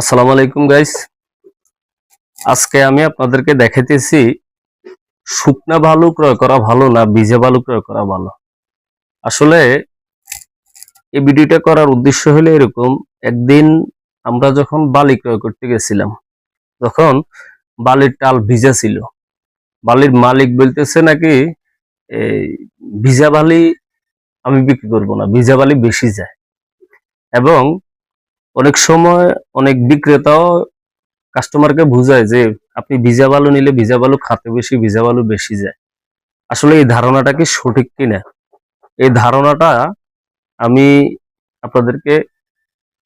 আসসালামু আলাইকুম গাইস আজকে আমি আপনাদেরকে দেখাইতেছি, শুকনা ভালো ক্রয় করা ভালো না ভিজে বালু ক্রয় করা ভালো? আসলে এই ভিডিওটা করার উদ্দেশ্য হলো এরকম, একদিন আমরা যখন বালি ক্রয় করতে গেছিলাম, তখন বালির টাল ভিজা ছিল। বালির মালিক বলতেছে নাকি ভিজা বালি আমি বিক্রি করব না, ভিজা বালি বেশি যায়। এবং অনেক সময় অনেক বিক্রেতাও কাস্টমারকে বুঝায় যে আপনি ভিজা বালু নিলে ভিজা বালু খাতে বেশি, ভিজা বালু বেশি যায়। আসলে এই ধারণাটা কি সঠিক কিনা? এই ধারণাটা আমি আপনাদেরকে,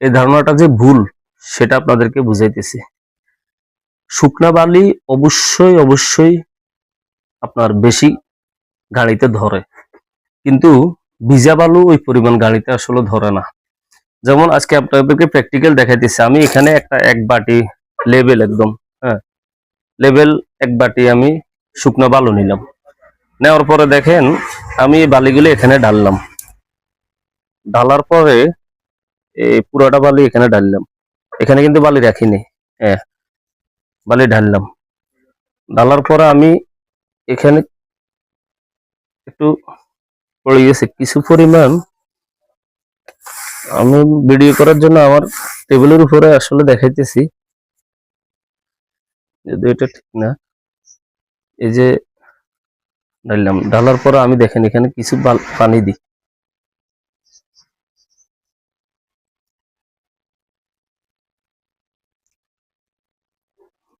এই ধারণাটা যে ভুল, সেটা আপনাদেরকে বুঝাইতেছি। শুকনা বালি অবশ্যই অবশ্যই আপনার বেশি গাড়িতে ধরে। কিন্তু ভিজা বালু ওই পরিমাণ গাড়িতে আসলে ধরে না। যেমন আজকে আপনাদেরকে প্র্যাকটিক্যাল দেখাইতেছি। আমি এখানে একটা এক বাটি লেবেল একদম হ্যাঁ। লেবেল এক বাটি আমি শুকনো বালু নিলাম। নেওয়ার পরে দেখেন, আমি এই বালিগুলো এখানে ঢাললাম ঢালার পরে এই পুরোটা বালি এখানে ঢাললাম এখানে কিন্তু বালি রাখিনি হ্যাঁ বালি ঢাললাম। ঢালার পরে আমি এখানে একটু পড়ে গেছে, কিছু পরিমাণ আমি ভিডিও করার জন্য আমার টেবিলের উপরে আসলে দেখাইতেছি। যদি এটা ঠিক না, এই যে ঢাললাম ঢালার পরে আমি দেখেন এখানে কিছু পানি দিই।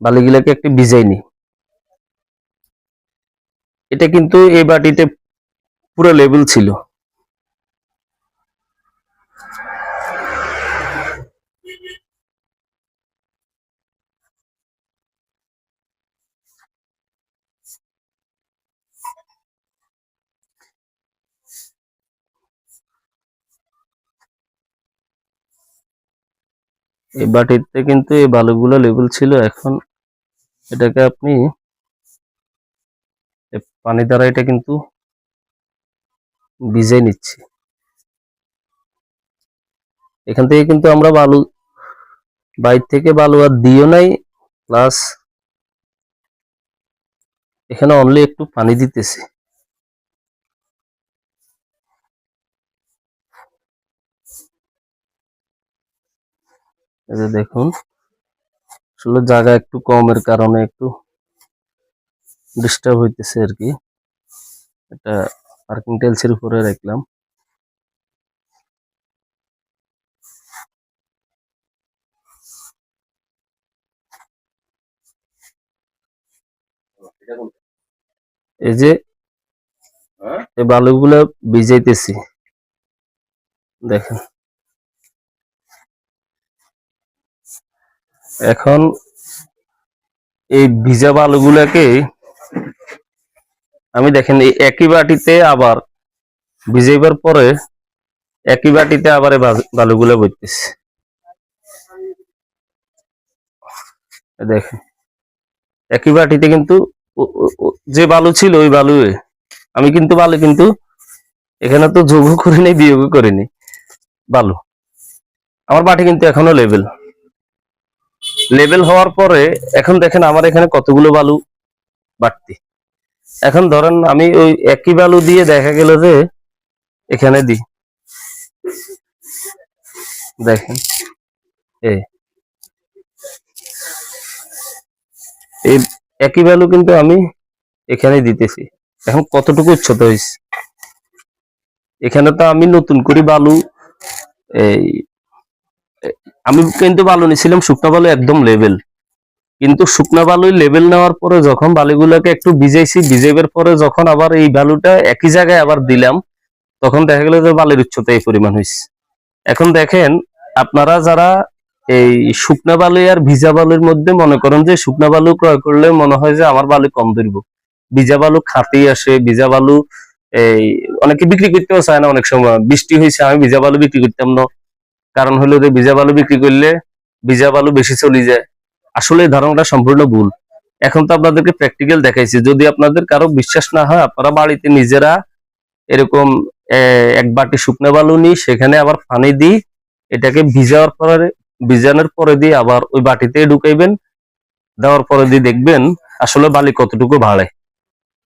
বালিগুলোকে একটু ভিজাই নি এটা কিন্তু এই বাটিতে পুরো লেবেল ছিল। এই বাটিতে কিন্তু এই বালুগুলো লেভেল ছিল, এখন এটাকে আপনি পানি দ্বারা এটা কিন্তু ভিজাই নিচ্ছি। এখান থেকে কিন্তু আমরা বালু, বাইর থেকে বালু আর দিও নাই প্লাস এখানে অনলি একটু পানি দিতেছি। এই যে দেখুন আসলে জায়গা একটু কমের কারণে একটু ডিস্টার্ব হইতেছে আর কি। এটা পার্কিং টাইলসের উপরে রাখলাম। এই যে এই বালুগুলো ভিজাইতেছি। দেখেন। এখন এই ভিজা বালুগুলাকে আমি দেখেন, এই একই বাটিতে আবার ভিজাইবার পরে একই বাটিতে আবার এই বালুগুলো বইতেছি। দেখেন, একই বাটিতে কিন্তু যে বালু ছিল ওই বালু আমি কিন্তু বালু কিন্তু এখানে তো যোগও করিনি, বিয়োগও করিনি বালু। আমার বাটি কিন্তু এখনও লেভেল লেভেল হওয়ার পরে, এখন দেখেন আমার এখানে কতগুলো বালু বাড়তি। এখন ধরেন আমি ওই একই বালু দিয়ে দেখা গেল যে এখানে দিই। দেখেন এই একই বালু কিন্তু আমি এখানে দিতেছি। এখন কতটুকু উচ্চতা হয়েছে? এখানে তো আমি নতুন করে বালু, এই আমি কিন্তু বালু নিছিলাম শুকনা বালু একদম লেভেল কিন্তু শুকনা বালু লেভেল নেওয়ার পরে যখন বালুগুলোকে একটু ভিজাইছি, ভিজাইবার পরে যখন আবার এই বালুটা একই জায়গায় আবার দিলাম, তখন দেখা গেল যে বালির উচ্চতা এই পরিমাণ হয়েছে এখন দেখেন, আপনারা যারা এই শুকনা বালু আর ভিজা বালুর মধ্যে মনে করেন যে শুকনা বালু ক্রয় করলে মনে হয় যে আমার বালু কম ধরব। ভিজা বালু খাতেই আসে, ভিজা বালু এই অনেকে বিক্রি করতেও চায় না অনেক সময়। বৃষ্টি হয়েছে আমি ভিজা বালু বিক্রি করতাম না। কারণ হলো যে ভিজা বালু বিক্রি করলে ভিজা বালু বেশি চলে যায়। আসলে এই ধারণাটা সম্পূর্ণ ভুল। এখন তো আপনাদেরকে প্র্যাকটিক্যাল দেখাইছি। যদি আপনাদের কারও বিশ্বাস না হয়, আপনারা বাড়িতে নিজেরা এরকম এক বাটি শুকনো বালু নিই সেখানে আবার পানি দিই এটাকে ভিজাওয়ার পরে, ভিজানোর পরে দিয়ে আবার ওই বাটিতে ঢুকাইবেন। দেওয়ার পরে দিয়ে দেখবেন আসলে বালি কতটুকু ভাড়ে।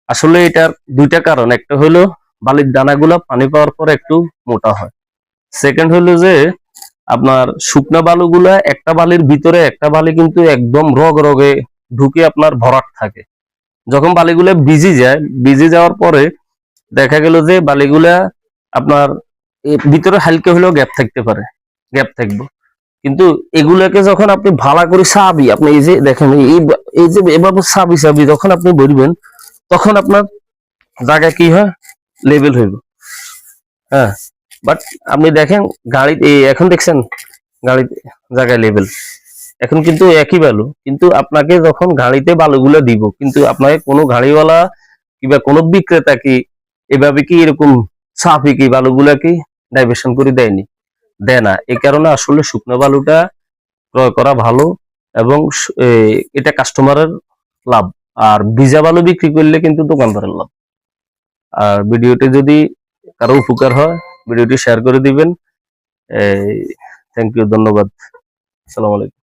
আসলে এটার দুইটা কারণ। একটা হলো বালির দানাগুলো পানি পাওয়ার পর একটু মোটা হয়। সেকেন্ড হলো যে আপনার শুকনা বালুগুলা একটা বালির ভিতরে, একটা বালি কিন্তু একদম রগ রগে ঢুকে আপনার ভরাট থাকে। যখন বালিগুলা ভিজে যায়, ভিজে যাওয়ার পরে দেখা গেল যে বালিগুলা আপনার ভিতরে হালকা হলেও গ্যাপ থাকতে পারে গ্যাপ থাকবে। কিন্তু এগুলাকে যখন আপনি ভালো করে সাবি আপনি এই যে দেখেন, এই এই যে এভাবে সাবি সাবি যখন আপনি বলবেন তখন আপনার জায়গা কি হয়? লেভেল হইব। হ্যাঁ বাট আপনি দেখেন গাড়ি এখন দেখছেন গাড়িতে জায়গায় লেভেল এখন কিন্তু একই বালু কিন্তু আপনাকে যখন গাড়িতে বালুগুলো দিব, কিন্তু আপনাকে কোনো গাড়িওয়ালা কিংবা কোনো বিক্রেতা কি এভাবে কি এরকম সাফি কি বালুগুলা কি ডাইভার্সন করে দেয়নি? দেয় না। এই কারণে আসলে শুকনো বালুটা ক্রয় করা ভালো এবং এটা কাস্টমারের লাভ। আর ভিজা বালু বিক্রি করলে কিন্তু দোকানদারের লাভ। আর ভিডিওটি যদি কারও উপকার হয় ভিডিওটি শেয়ার করে দিবেন। থ্যাংক ইউ ধন্যবাদ। আসসালামু আলাইকুম।